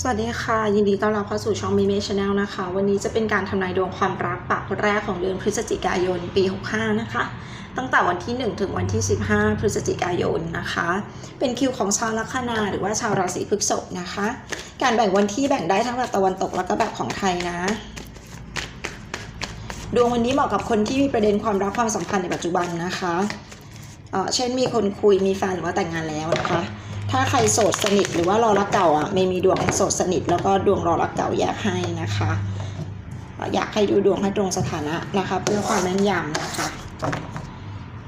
สวัสดีค่ะ ยินดีต้อนรับเข้าสู่ช่องมิเมชแนลนะคะ วันนี้จะเป็นการทำนายดวงความรักปากแรกของเดือนพฤศจิกายนปี 65 นะคะ ตั้งแต่วันที่ 1 ถึงวันที่ 15 พฤศจิกายนนะคะ เป็นคิวของชาวลัคนาหรือว่าชาวราศีพฤษภนะคะ การแบ่งวันที่แบ่งได้ทั้งแบบตะวันตกแล้วก็แบบของไทยนะ ดวงวันนี้เหมาะกับคนที่มีประเด็นความรักความสัมพันธ์ในปัจจุบันนะคะเเช่นมีคนคุยมีแฟนหรือว่าแต่งงานแล้วนะคะ ถ้าใครโสดสนิทหรือว่ารอรักเก่าอะไม่มีดวงโสดสนิท แล้วก็ดวงรอรักเก่าแยกให้นะคะ อยากให้ดูดวงให้ตรงสถานะนะคะ เพื่อความแม่นยำนะคะ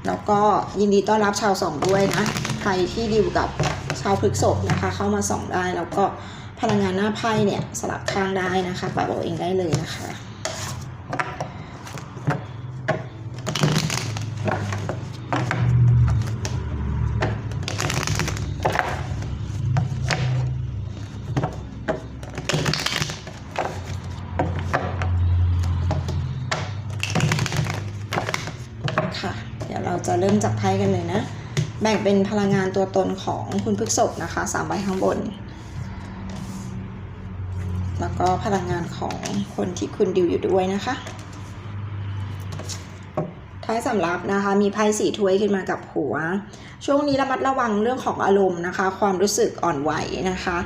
แล้วก็ยินดีต้อนรับชาวสองด้วยนะ ใครที่ดีลกับชาวพฤกษภนะคะ เข้ามาส่องได้แล้วก็พลังงานหน้าไพ่เนี่ยสลับข้างได้นะคะปรับเอาเองได้เลยนะคะ เดี๋ยวเราจะเริ่มจับ ไพ่กันเลยนะ แบ่งเป็นพลังงานตัวตนของคุณพฤกษภนะคะสามใบข้างบน แล้วก็พลังงานของคนที่คุณดิวอยู่ด้วยนะคะ ท้ายสำรับนะคะ มีไพ่สีถ้วยขึ้นมากับหัว ช่วงนี้ระมัดระวังเรื่องของอารมณ์นะคะ ความรู้สึกอ่อนไหวนะคะ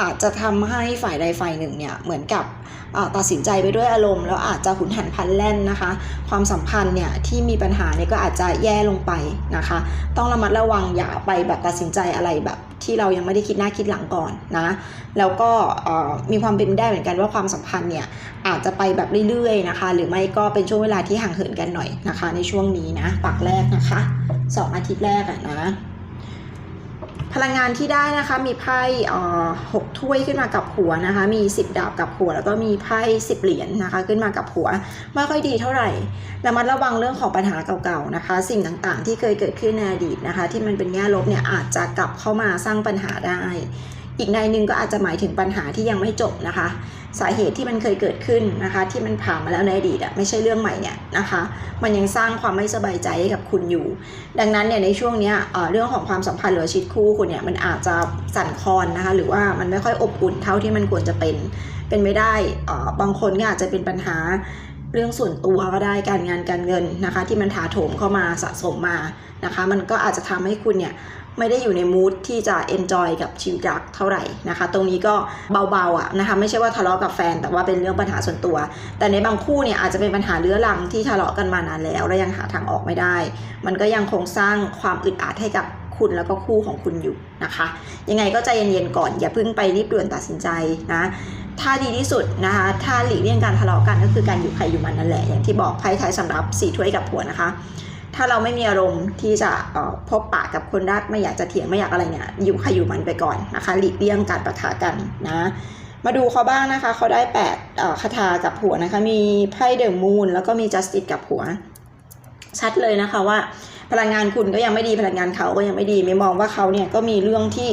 อาจจะทำให้ฝ่ายใดฝ่ายหนึ่งเนี่ยเหมือนกับตัดสินใจไปด้วยอารมณ์แล้วอาจจะหุนหันพลันแล่นนะคะ ความสัมพันธ์เนี่ยที่มีปัญหาเนี่ยก็อาจจะแย่ลงไปนะคะ ต้องระมัดระวังอย่าไปแบบตัดสินใจอะไรแบบที่เรายังไม่ได้คิดหน้าคิดหลังก่อนนะแล้วก็มีความเป็นไปได้เหมือนกันว่าความสัมพันธ์เนี่ยอาจจะไปแบบเรื่อยๆนะคะ หรือไม่ก็เป็นช่วงเวลาที่ห่างเหินกันหน่อยนะคะ ในช่วงนี้นะปักแรกนะคะสองอาทิตย์แรกอะนะ พลังงานที่ได้นะคะมีไพ่หกถ้วยขึ้นมากับหัวนะคะ มี 10 ดาบกับหัว แล้วก็มีไพ่สิบเหรียญนะคะ ขึ้นมากับหัว ไม่ค่อยดีเท่าไหร่ระมัดระวังเรื่องของปัญหาเก่าๆนะคะ สิ่งต่างๆ ที่เคยเกิดขึ้นในอดีตนะคะ ที่มันเป็นแง่ลบเนี่ยอาจจะกลับเข้ามาสร้างปัญหาได้ อีกในหนึ่งก็อาจจะหมายถึงปัญหาที่ยังไม่จบนะคะ สาเหตุที่มันเคยเกิดขึ้นนะคะ ที่มันผ่านมาแล้วในอดีตอะไม่ใช่เรื่องใหม่เนี่ยนะคะ มันยังสร้างความไม่สบายใจให้กับคุณอยู่ ดังนั้นเนี่ยในช่วงเนี้ยเรื่องของความสัมพันธ์หรือชีวิตคู่คุณเนี่ยมันอาจจะสั่นคลอนนะคะหรือว่ามันไม่ค่อยอบอุ่นเท่าที่มันควรจะเป็นเป็นไม่ได้อ่อบางคนก็อาจจะเป็นปัญหาเรื่องส่วนตัวก็ได้การงานการเงินนะคะ ที่มันถาโถมเข้ามาสะสมมานะคะ มันก็อาจจะทำให้คุณเนี่ย ไม่ได้อยู่ในมูทที่จะ enjoy กับชีวิตรักเท่าไหร่นะคะ ตรงนี้ก็เบาๆอะนะคะไม่ใช่ว่าทะเลาะกับแฟน แต่ว่าเป็นเรื่องปัญหาส่วนตัว แต่ในบางคู่เนี่ยอาจจะเป็นปัญหาเรื้อรังที่ทะเลาะกันมานานแล้ว และยังหาทางออกไม่ได้ มันก็ยังคงสร้างความอึดอัดให้กับคุณแล้วก็คู่ของคุณอยู่นะคะ ยังไงก็ใจเย็นๆก่อน อย่าเพิ่งไปรีบด่วนตัดสินใจนะถ้าดีที่สุดนะคะ ถ้าหลีกเลี่ยงการทะเลาะกันก็คือการอยู่ใครอยู่มันนั่นแหละ อย่างที่บอกไพ่ท้ายสำหรับสี่ถ้วยกับผัวนะคะ ถ้าเราไม่มีอารมณ์ที่จะออพบปะกับคนรักไม่อยากจะเถียงไม่อยากอะไรเนี่ยอยู่ใครอยู่มันไปก่อนนะคะหลีกเลี่ยงการปะทะกันนะมาดูเขาบ้างนะคะเขาได้แปดคาถากับหัวนะคะมีไพ่เดอะมูนแล้วก็มีจัสติสกับหัว ชัดเลยนะคะว่า พลังงานคุณก็ยังไม่ดีพลังงานเขาก็ยังไม่ดี ไม่มองว่าเขาเนี่ยก็มีเรื่องที่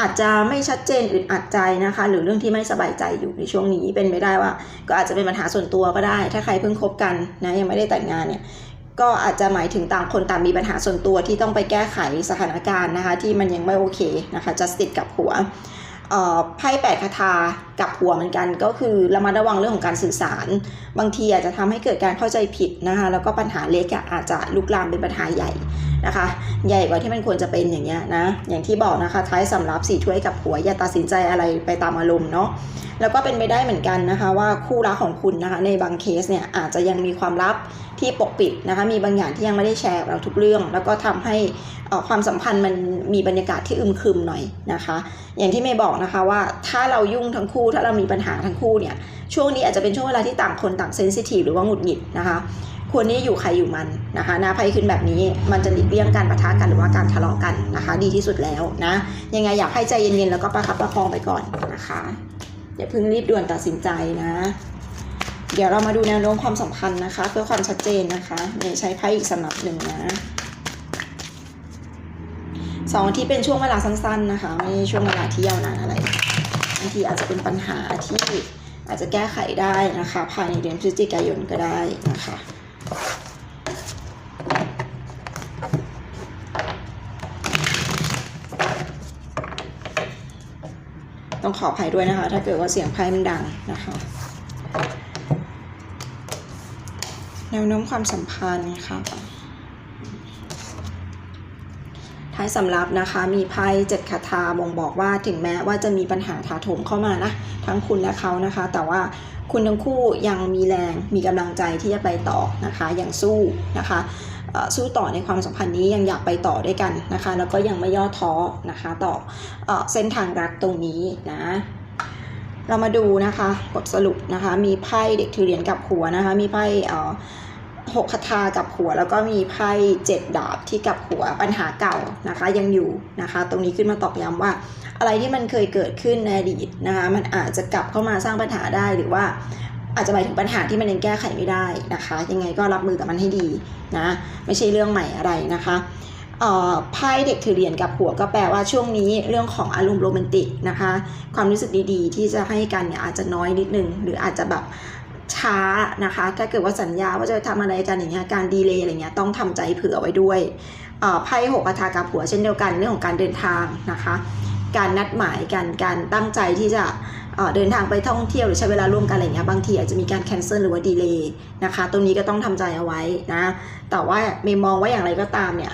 อาจจะไม่ชัดเจนอึดอัดใจนะคะ หรือเรื่องที่ไม่สบายใจอยู่ในช่วงนี้เป็นไม่ได้ว่า ก็อาจจะเป็นปัญหาส่วนตัวก็ได้ ถ้าใครเพิ่งคบกันนะยังไม่ได้แต่งงานเนี่ย ก็อาจจะหมายถึงต่างคนต่างมีปัญหาส่วนตัวที่ต้องไปแก้ไขสถานการณ์นะคะ ที่มันยังไม่โอเคนะคะ justice กับหัวไพ่แปดคาถากับหัวเหมือนกัน ก็คือระมัดระวังเรื่องของการสื่อสาร บางทีอาจจะทำให้เกิดการเข้าใจผิดนะคะแล้วก็ปัญหาเล็กอะอาจจะลุกลามเป็นปัญหาใหญ่นะคะ ใหญ่กว่าที่มันควรจะเป็นอย่างเงี้ยนะอย่างที่บอกนะคะท้ายสำรับสี่ถ้วยกับหัวอย่าตัดสินใจอะไรไปตามอารมณ์เนาะแล้วก็เป็นไปได้เหมือนกันนะคะว่าคู่รักของคุณนะคะในบางเคสเนี่ยอาจจะยังมีความลับ ที่ปกปิดนะคะมีบางอย่างที่ยังไม่ได้แชร์เราทุกเรื่อง แล้วก็ทำให้ความสัมพันธ์มันมีบรรยากาศที่อึมครึมหน่อยนะคะ อย่างที่เมย์บอกนะคะว่าถ้าเรายุ่งทั้งคู่ถ้าเรามีปัญหาทั้งคู่เนี่ยช่วงนี้อาจจะเป็นช่วงเวลาที่ต่างคนต่างเซนซิทีฟหรือว่าหงุดหงิดนะคะควรนี้อยู่ใครอยู่มันนะคะน้าไพ่ขึ้นแบบนี้มันจะหลีกเลี่ยงการปะทะกันหรือว่าการทะเลาะกันนะคะ ดีที่สุดแล้วนะยังไงอยากให้ใจเย็นๆแล้วก็ประคับประคองไปก่อนนะคะอย่าเพิ่งรีบด่วนตัดสินใจนะ เดี๋ยวเรามาดูแนวโน้มความสัมพันธ์นะคะ เพื่อความชัดเจนนะคะเนี่ยใช้ไพ่อีกสำหรับหนึ่งนะสองที่เป็นช่วงเวลาสั้น ๆนะคะ ไม่ใช่ช่วงเวลาที่ยาวนานอะไรบางทีอาจจะเป็นปัญหาที่อาจจะแก้ไขได้นะคะ ภายในเดือนพฤศจิกายนก็ได้นะคะต้องขออภัยด้วยนะคะ ถ้าเกิดว่าเสียงไพ่มันดังนะคะ แนวโน้มความสัมพันธ์ค่ะท้ายสำรับนะคะมีไพ่เจ็ดคาถาบ่งบอกว่าถึงแม้ว่าจะมีปัญหาถาโถมเข้ามานะ ทั้งคุณและเขานะคะ แต่ว่าคุณทั้งคู่ยังมีแรงมีกำลังใจที่จะไปต่อนะคะยังสู้นะคะสู้ต่อในความสัมพันธ์นี้ยังอยากไปต่อด้วยกันนะคะ แล้วก็ยังไม่ย่อท้อนะคะ ต่อเอเส้นทางรักตรงนี้นะ เรามาดูนะคะบทสรุปนะคะ มีไพ่เด็กถือเหรียญกับหัวนะคะ มีไพ่หกคาถากับหัว แล้วก็มีไพ่เจ็ดดาบที่กับหัวปัญหาเก่านะคะ ยังอยู่นะคะ ตรงนี้ขึ้นมาตอกย้ำว่า อะไรที่มันเคยเกิดขึ้นในอดีตนะคะ มันอาจจะกลับเข้ามาสร้างปัญหาได้หรือว่าอาจจะหมายถึงปัญหาที่มันยังแก้ไขไม่ได้นะคะ ยังไงก็รับมือกับมันให้ดีนะ ไม่ใช่เรื่องใหม่อะไรนะคะ ไพ่เด็กถือเหรียญกับหัวก็แปลว่าช่วงนี้เรื่องของอารมณ์โรแมนติกนะคะ ความรู้สึกดีๆ ที่จะให้กันเนี่ยอาจจะน้อยนิดนึง หรืออาจจะแบบช้านะคะ ถ้าเกิดว่าสัญญาว่าจะทำอะไรกันอย่างเงี้ยการดีเลย์อะไรเงี้ยต้องทำใจเผื่อไว้ด้วยไพ่หกอาทากับหัวเช่นเดียวกันเรื่องของการเดินทางนะคะ การนัดหมายกันการตั้งใจที่จะ เดินทางไปท่องเที่ยวหรือใช้เวลาร่วมกันอะไรเงี้ยบางทีอาจจะมีการแคนเซิลหรือว่าดีเลย์นะคะ ตรงนี้ก็ต้องทำใจเอาไว้นะ แต่ว่าเมย์มองว่าอย่างไรก็ตามเนี่ย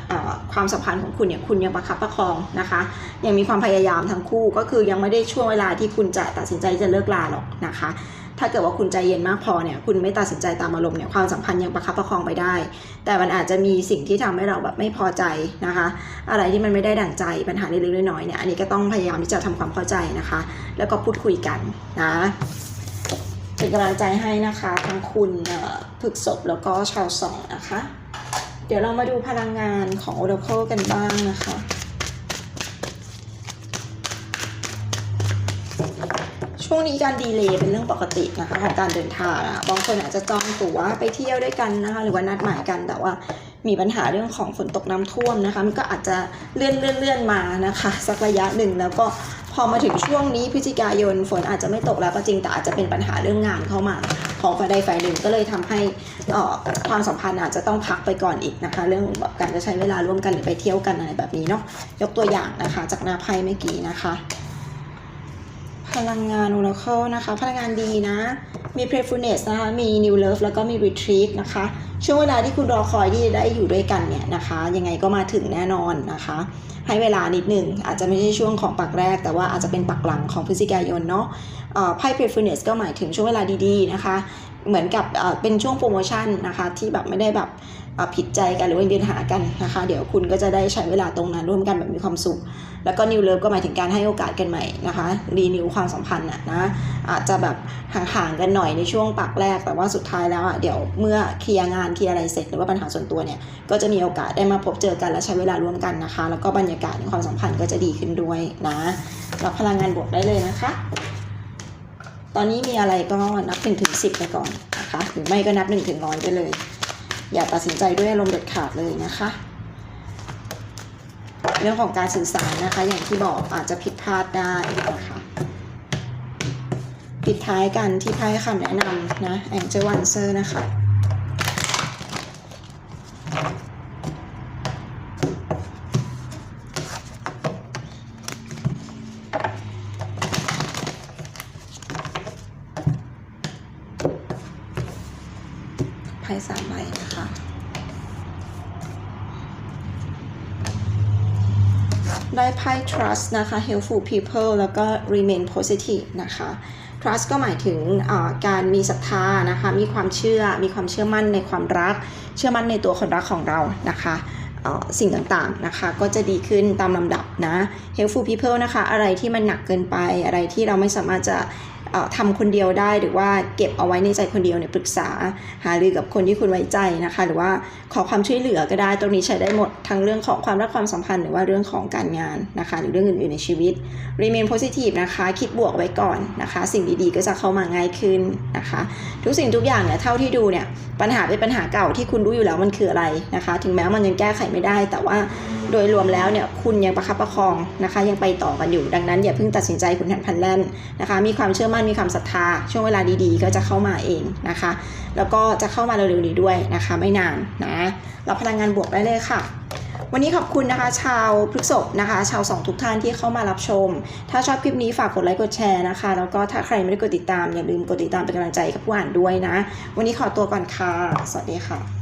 ความสัมพันธ์ของคุณเนี่ยคุณยังประคับประคองนะคะ ยังมีความพยายามทั้งคู่ก็คือยังไม่ได้ช่วงเวลาที่คุณจะตัดสินใจจะเลิกลาหรอกนะคะ ถ้าเกิดว่าคุณใจเย็นมากพอเนี่ย คุณไม่ตัดสินใจตามอารมณ์เนี่ย ความสัมพันธ์ยังประคับประคองไปได้ แต่มันอาจจะมีสิ่งที่ทำให้เราแบบไม่พอใจนะคะ อะไรที่มันไม่ได้ดั่งใจ ปัญหาเล็กๆน้อยๆเนี่ย อันนี้ก็ต้องพยายามที่จะทำความเข้าใจนะคะ แล้วก็พูดคุยกันนะ เป็นกำลังใจให้นะคะ ทั้งคุณผึกศพแล้วก็ชาวสองนะคะ เดี๋ยวเรามาดูพลังงานของ Oracle กันบ้างนะคะ ช่วงนี้การดีเลย์เป็นเรื่องปกตินะคะของการเดินทางอะบางคนอาจจะจองตั๋วไปเที่ยวด้วยกันนะคะ หรือว่านัดหมายกันแต่ว่ามีปัญหาเรื่องของฝนตกน้ำท่วมนะคะ มันก็อาจจะเลื่อนเลื่อนเลื่อนมานะคะ สักระยะหนึ่งแล้วก็พอมาถึงช่วงนี้พฤศจิกายนฝนอาจจะไม่ตกแล้วก็จริงแต่อาจจะเป็นปัญหาเรื่องงานเข้ามาของฝ่ายใดฝ่ายหนึ่งก็เลยทำให้ความสัมพันธ์อาจจะต้องพักไปก่อนอีกนะคะ เรื่องแบบการจะใช้เวลาร่วมกันหรือไปเที่ยวกันอะไรแบบนี้เนาะยกตัวอย่างนะคะ จากนาไพ่เมื่อกี้นะคะ พลังงาน Oracle นะคะ พลังงานดีนะ มี Playfulness นะคะ มี New Love แล้วก็มี Retreat นะคะ ช่วงเวลาที่คุณรอคอยที่จะได้อยู่ด้วยกันเนี่ยนะคะ ยังไงก็มาถึงแน่นอนนะคะ ให้เวลานิดหนึ่ง อาจจะไม่ใช่ช่วงของปักแรก แต่ว่าอาจจะเป็นปักหลังของพฤศจิกายนเนาะไพ่ Playfulness ก็หมายถึงช่วงเวลาดีๆนะคะ เหมือนกับเป็นช่วงโปรโมชั่นนะคะ ที่แบบไม่ได้แบบ ผิดใจกันหรือว่าเดินหากันนะคะ เดี๋ยวคุณก็จะได้ใช้เวลาตรงนั้นร่วมกันแบบมีความสุข แล้วก็นิวเลิฟก็หมายถึงการให้โอกาสกันใหม่นะคะรีนิวความสัมพันธ์น่ะนะอาจจะแบบห่างๆกันหน่อยในช่วงปักแรก แต่ว่าสุดท้ายแล้วอะเดี๋ยวเมื่อเคลียร์งานเคลียร์อะไรเสร็จหรือว่าปัญหาส่วนตัวเนี่ยก็จะมีโอกาสได้มาพบเจอกันและใช้เวลาร่วมกันนะคะ แล้วก็บรรยากาศในความสัมพันธ์ก็จะดีขึ้นด้วยนะรับพลังงานบวกได้เลยนะคะ ตอนนี้มีอะไรก็นับ1นถึงสิไปก่อนนะคะ หรือไม่ก็นับ1นถึงร้อยไปเลย อย่าตัดสินใจด้วยอารมณ์เด็ดขาดเลยนะคะ เรื่องของการสื่อสารนะคะ อย่างที่บอกอาจจะผิดพลาดได้นะคะปิดท้ายกันที่ไพ่คำแนะนำนะ Angel Answer นะคะ ไพ่สามใบนะคะได้ไพ่ trust นะคะ helpful people แล้วก็ remain positive นะคะ trust ก็หมายถึงการมีศรัทธานะคะ มีความเชื่อ มีความเชื่อมั่นในความรัก เชื่อมั่นในตัวคนรักของเรานะคะสิ่งต่างๆนะคะ ก็จะดีขึ้นตามลำดับนะ helpful people นะคะ อะไรที่มันหนักเกินไป อะไรที่เราไม่สามารถจะ ทำคนเดียวได้หรือว่าเก็บเอาไว้ในใจคนเดียวเนี่ยปรึกษาหารือกับคนที่คุณไว้ใจนะคะ หรือว่าขอความช่วยเหลือก็ได้ตรงนี้ใช้ได้หมดทั้งเรื่องของความรักความสัมพันธ์หรือว่าเรื่องของการงานนะคะ หรือเรื่องอื่นๆในชีวิต remain positive นะคะ คิดบวกไว้ก่อนนะคะ สิ่งดีๆก็จะเข้ามาง่ายขึ้นนะคะ ทุกสิ่งทุกอย่างเนี่ยเท่าที่ดูเนี่ยปัญหาเป็นปัญหาเก่าที่คุณรู้อยู่แล้วมันคืออะไรนะคะ ถึงแม้มันยังแก้ไขไม่ได้แต่ว่า โดยรวมแล้วเนี่ยคุณยังประคับประคองนะคะ ยังไปต่อกันอยู่ดังนั้นอย่าเพิ่งตัดสินใจคุณแทนพันแล่นนะคะ มีความเชื่อมั่นมีความศรัทธา ช่วงเวลาดีๆ ก็จะเข้ามาเองนะคะ แล้วก็จะเข้ามาเร็วๆนี้ด้วยนะคะ ไม่นานนะรับพลังงานบวกได้เลยค่ะวันนี้ขอบคุณนะคะ ชาวพฤกษบนะคะ ชาวสองทุกท่านที่เข้ามารับชม ถ้าชอบคลิปนี้ฝากกดไลค์กดแชร์นะคะ แล้วก็ถ้าใครไม่ได้กดติดตามอย่าลืมกดติดตามเป็นกำลังใจกับผู้อ่านด้วยนะ วันนี้ขอตัวก่อนค่ะ สวัสดีค่ะ